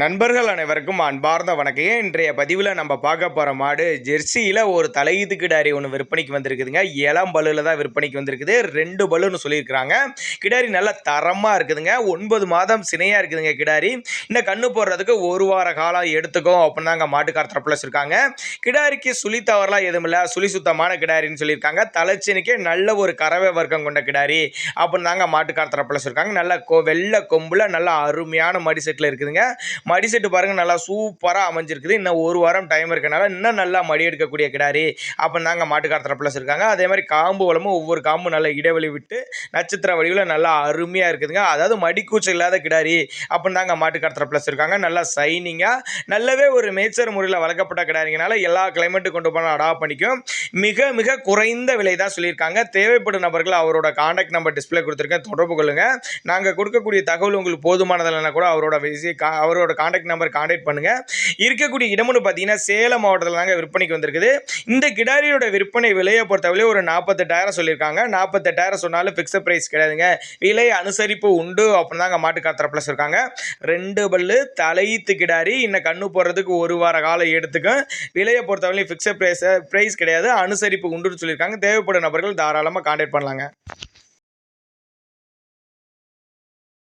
நண்பர்கள் அனைவருக்கும் அன்பார்ந்த வணக்கம். இன்றைய பதிவில் நம்ம பார்க்க போகிற மாடு ஜெர்சியில் ஒரு தலையீத்து கிடாரி ஒன்று விற்பனைக்கு வந்திருக்குதுங்க. இளம் பல்லில் தான் விற்பனைக்கு வந்திருக்குது. ரெண்டு பல்லுன்னு சொல்லியிருக்கிறாங்க. கிடாரி நல்ல தரமாக இருக்குதுங்க. ஒன்பது மாதம் சினையாக இருக்குதுங்க கிடாரி. இந்த கண்ணு போடுறதுக்கு ஒரு வார காலம் எடுத்துக்கும் அப்படின்னு தாங்க மாட்டுக்கார தரப்பில் இருக்காங்க கிடாரிக்கு சுழி தவறலாம் எதுவும் இல்லை. சுழி சுத்தமான கிடாரின்னு சொல்லியிருக்காங்க. தலைச்சனிக்கே நல்ல ஒரு கறவை வர்க்கம் கொண்ட கிடாரி அப்படின்னு தாங்க மாட்டுக்கார தரப்பில் இருக்காங்க நல்ல கொ வெள்ளை கொம்பில் நல்ல அருமையான மடி செட்டில் இருக்குதுங்க. மடி செட்டு பாருங்கள் நல்லா சூப்பராக அமைஞ்சிருக்குது. இன்னும் ஒரு வாரம் டைம் இருக்கனால இன்னும் நல்லா மடி எடுக்கக்கூடிய கிடாரி. அப்போ நாங்கள் மாட்டுக்கார தரப்பில் இருக்காங்க. அதே மாதிரி காம்பு வளமும் ஒவ்வொரு காம்பு நல்லா இடைவெளி விட்டு நட்சத்திர வடிவில் நல்லா அருமையாக இருக்குதுங்க. அதாவது மடிக்கூச்சல் இல்லாத கிடாரி. அப்போ நாங்கள் மாட்டுக்கார தரப்பில் இருக்காங்க. நல்லா சைனிங்காக நல்லாவே ஒரு மேய்ச்சர் முறையில் வளர்க்கப்பட்ட கிடாரிங்கனால எல்லா கிளைமேட்டு கொண்டு போனால் அடாப்ட் பண்ணிக்கும். மிக மிக குறைந்த விலை தான் சொல்லியிருக்காங்க. தேவைப்படும் நபர்கள் அவரோட காண்டாக்ட் நம்பர் டிஸ்பிளே கொடுத்துருக்கேன். தொடர்பு கொள்ளுங்கள் நாங்கள் கொடுக்கக்கூடிய தகவல் உங்களுக்கு போதுமானதில்லைனா கூட அவரோட விசி கா அவரோட காண்டாக்ட் நம்பர் காண்டாக்ட் பண்ணுங்கள் இருக்கக்கூடிய இடம்னு பார்த்தீங்கன்னா சேலம் மாவட்டத்தில் தாங்க விற்பனைக்கு வந்திருக்குது. இந்த கிடாரியோட விற்பனை விலையை பொறுத்தவரை ஒரு நாற்பத்தெட்டாயிரம் சொல்லியிருக்காங்க. நாற்பத்தெட்டாயிரம் சொன்னாலும் ஃபிக்ஸட் ப்ரைஸ் கிடையாதுங்க. விலை அனுசரிப்பு உண்டு அப்படின்னு தாங்க மாட்டுக்கார ப்ளஸ் இருக்காங்க ரெண்டு பல்லு தலையீத்து கிடாரி இன்னும் கண்ணு போடுறதுக்கு ஒரு வார காலம் எடுத்துக்கும். விலையை பொறுத்தவரையும் ஃபிக்ஸட் ப்ரைஸ் ப்ரைஸ் கிடையாது. அனுசரிப்பு உண்டுன்னு சொல்லியிருக்காங்க. தேவைப்படும் நபர்கள் தாராளமாக காண்டாக்ட் பண்ணலாங்க.